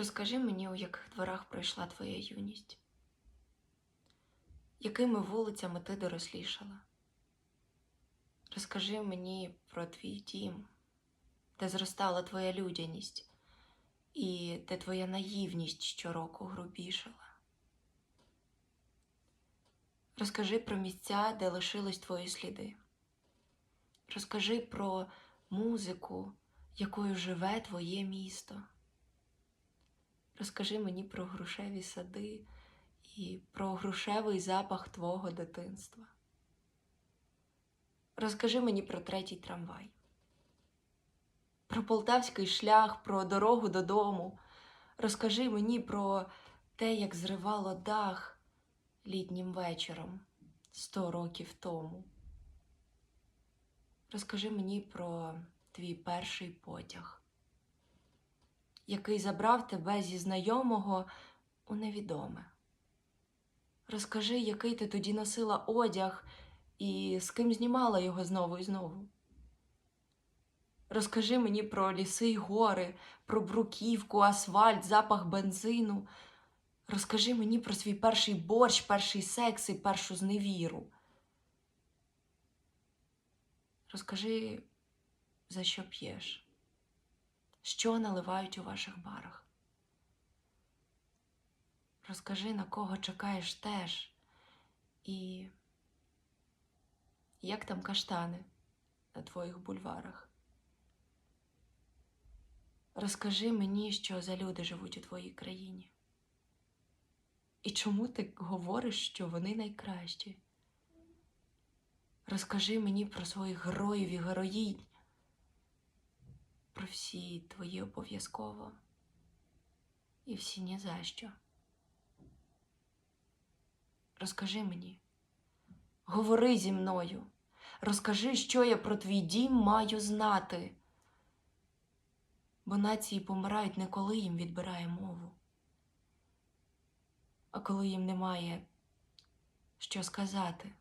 Розкажи мені, у яких дворах пройшла твоя юність? Якими вулицями ти дорослішала? Розкажи мені про твій дім, де зростала твоя людяність і де твоя наївність щороку грубішала. Розкажи про місця, де лишились твої сліди. Розкажи про музику, якою живе твоє місто. Розкажи мені про грушеві сади і про грушевий запах твого дитинства. Розкажи мені про третій трамвай, про полтавський шлях, про дорогу додому. Розкажи мені про те, як зривало дах літнім вечором сто років тому. Розкажи мені про твій перший потяг, який забрав тебе зі знайомого у невідоме. Розкажи, який ти тоді носила одяг і з ким знімала його знову і знову. Розкажи мені про ліси й гори, про бруківку, асфальт, запах бензину. Розкажи мені про свій перший борщ, перший секс і першу зневіру. Розкажи, за що п'єш, що наливають у ваших барах. Розкажи, на кого чекаєш теж, і як там каштани на твоїх бульварах. Розкажи мені, що за люди живуть у твоїй країні. І чому ти говориш, що вони найкращі? Розкажи мені про своїх героїв і героїнь, всі твої обов'язково і всі ні за що. Розкажи мені, говори зі мною, розкажи, що я про твій дім маю знати. Бо нації помирають не коли їм відбирає мову, а коли їм немає що сказати.